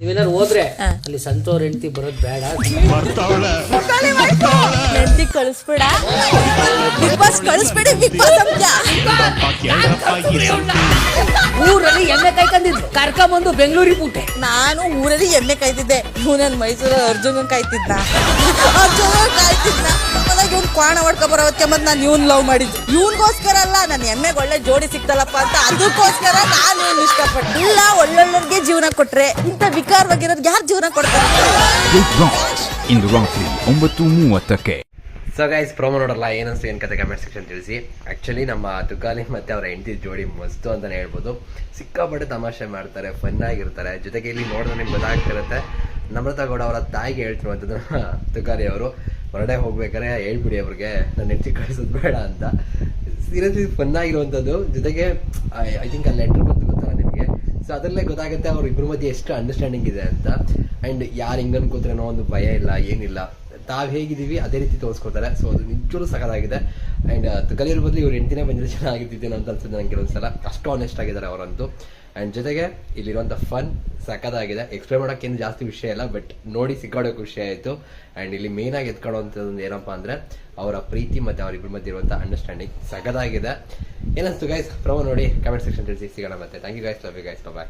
ನೀವೆಲ್ಲರೂ ಹೋದ್ರೆ ಅಲ್ಲಿ ಸಂತೋರ್ ಹೆಂಡತಿ ಬರೋದ್ ಬೇಡ. ನೆಂದಿ ಕಳಿಸ್ಬೇಡ. ಬಿಗ್ ಬಾಸ್ ಕಳಿಸ್ಬೇಡಿ ಬಿಗ್ ಬಾಸ್ ಅಂತ ಊರಲ್ಲಿ ಎಮ್ಮೆ ಕಾಯ್ಕೊಂಡಿದ್ರು ಕರ್ಕೊಂಬಂದು ಬೆಂಗಳೂರಿಗೆ ಬಿಟ್ಟೆ ನಾನು ಊರಲ್ಲಿ ಎಮ್ಮೆ ಕಾಯ್ತಿದ್ದೆ. ಇವನಲ್ಲಿ ಮೈಸೂರು ಅರ್ಜುನ್ ಕಾಯ್ತಿದ್ದ. ಅರ್ಜುನ್ ಕಾಯ್ತಿದ್ನ ಕ್ವಾಣ ಹೊಡ್ಕೊ ಬರೋದಕ್ಕೆ ಮತ್ತೆ ನಾನು ಇವ್ನು ಲವ್ ಮಾಡಿದ್ದು. ಇವನ್ಗೋಸ್ಕರ ಅಲ್ಲ ನನ್ನ ಎಮ್ಮೆಗೆ ಒಳ್ಳೆ ಜೋಡಿ ಸಿಕ್ತಲ್ಲಪ್ಪ ಅಂತ ಅದಕ್ಕೋಸ್ಕರ ನಾನು ಇವ್ನ ಇಷ್ಟಪಟ್ಟು ಇಲ್ಲ ಒಳ್ಳೊಳ್ಳೋರ್ಗೆ ಜೀವನ ಕೊಟ್ರೆ ಇಂಥ ವಿಕಾರವಾಗಿರೋದು ಯಾರು ಜೀವನ ಕೊಡ್ತಾರೆ? ಬಿಗ್ ಬಾಸ್ ಇಂದು ರಾತ್ರಿ ಒಂಬತ್ತು ಮೂವತ್ತಕ್ಕೆ. ಸೊ ಗೈಸ್ ಪ್ರೋಮೋ ನೋಡಲ್ಲ ಏನನ್ಸ್ತು ಏನು ಕತೆ ಕಮೆಂಟ್ ಸೆಕ್ಷನ್ ತಿಳಿಸಿ. ಆ್ಯಕ್ಚುಲಿ ನಮ್ಮ ದುಗ್ಗಾಲಿ ಮತ್ತು ಅವರ ಹೆಂಡತಿ ಜೋಡಿ ಮಸ್ತು ಅಂತಲೇ ಹೇಳ್ಬೋದು. ಸಿಕ್ಕಾಪಟ್ಟೆ ತಮಾಷೆ ಮಾಡ್ತಾರೆ ಫನ್ನಾಗಿರ್ತಾರೆ. ಜೊತೆಗೆ ಇಲ್ಲಿ ನೋಡಿದ್ರೆ ನಿಮ್ಗೆ ಗೊತ್ತಾಗ್ತಿರುತ್ತೆ. ನಮ್ರತಾ ಗೌಡ ಅವರ ತಾಯಿಗೆ ಹೇಳ್ತಿರುವಂಥದ್ದು ದುಗ್ಗಾಲಿ ಅವರು. ಹೊರಡೆ ಹೋಗ್ಬೇಕಾರೆ ಹೇಳ್ಬಿಡಿ ಅವ್ರಿಗೆ, ನನ್ನ ಹೆಂಡತಿ ಕಳ್ಸೋದು ಬೇಡ ಅಂತ. ಸೀರಿಯಸ್ಲಿ ಫನ್ ಆಗಿರುವಂಥದ್ದು ಜೊತೆಗೆ ಐ ಥಿಂಕ್ ಆ ಲೆಟ್ರ್ ಬಂತು ಗೊತ್ತಲ್ಲ ನಿಮಗೆ? ಸೊ ಅದರಲ್ಲೇ ಗೊತ್ತಾಗುತ್ತೆ ಅವ್ರ ಇಬ್ಬರ ಮಧ್ಯೆ ಎಷ್ಟು ಅಂಡರ್ಸ್ಟ್ಯಾಂಡಿಂಗ್ ಇದೆ ಅಂತ. ಆ್ಯಂಡ್ ಯಾರು ಹಿಂಗೆ ಕೂತ್ರೇನೋ ಒಂದು ಭಯ ಇಲ್ಲ, ಏನಿಲ್ಲ. ತಾವು ಹೇಗಿದ್ದೀವಿ ಅದೇ ರೀತಿ ತೋರಿಸ್ಕೊತಾರೆ ಸೊ ಅದು ನಿಜವೂ ಸಖತ್ತಾಗಿದೆ. ಆ್ಯಂಡ್ ಕಲಿಯೋರ ಬದಲು ಇವ್ರು ಎಂಟಿನೇ ಬಂದಿದ್ರೆ ಚೆನ್ನಾಗಿದ್ದೇನೋ ಅಂತ ಅನ್ಸುತ್ತೆ ನನಗೆ ಒಂದ್ಸಲ ಅಷ್ಟು ಆನೆಸ್ಟ್ ಆಗಿದ್ದಾರೆ ಅವರಂತೂ. ಆ್ಯಂಡ್ ಜೊತೆಗೆ ಇಲ್ಲಿರುವಂಥ ಫನ್ ಸಖತ್ತಾಗಿದೆ. ಎಕ್ಸ್ಪ್ಲೇನ್ ಮಾಡೋಕ್ಕೇನು ಜಾಸ್ತಿ ವಿಷಯ ಇಲ್ಲ ಬಟ್ ನೋಡಿ ಸಿಕ್ಕಾಡೋ ಖುಷಿ ಆಯಿತು. ಆ್ಯಂಡ್ ಇಲ್ಲಿ ಮೇಯ್ನಾಗಿ ಎತ್ಕೊಳ್ಳೋವಂಥದ್ದು ಏನಪ್ಪ ಅಂದರೆ, ಅವರ ಪ್ರೀತಿ ಮತ್ತು ಅವರಿಬ್ಬರ ಮಧ್ಯೆ ಇರುವಂಥ ಅಂಡರ್ಸ್ಟ್ಯಾಂಡಿಂಗ್ ಸಖತ್ತಾಗಿದೆ. ಏನಂತು ಗೈಸ್ ಪ್ರಮೋ ನೋಡಿ ಕಮೆಂಟ್ ಸೆಕ್ಷನ್ ತಿಳಿಸಿ ಸಿಗೋಣ ಮತ್ತೆ. Thank you guys love you guys bye